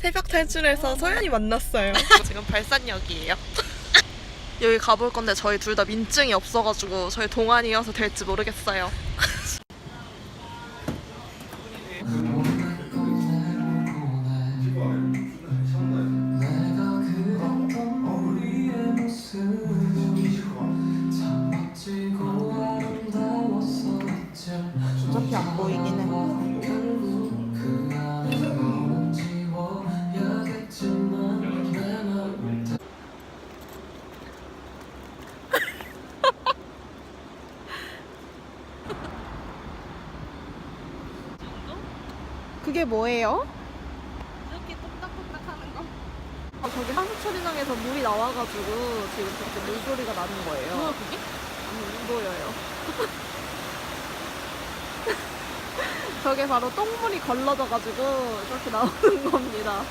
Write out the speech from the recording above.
새벽 탈출해서 소연이 만났어요. 지금 발산역이에요. 여기 가볼 건데 저희 둘 다 민증이 없어가지고 저희 동안이어서 될지 모르겠어요. 어차피 안 보이긴 해. 그게 뭐예요? 이렇게 똑딱똑딱 하는 거. 아, 저기 하수처리장에서 물이 나와가지고 지금 저렇게 물소리가 나는 거예요. 뭐야 그게? 안 보여요. 저게 바로 똥물이 걸러져가지고 저렇게 나오는 겁니다.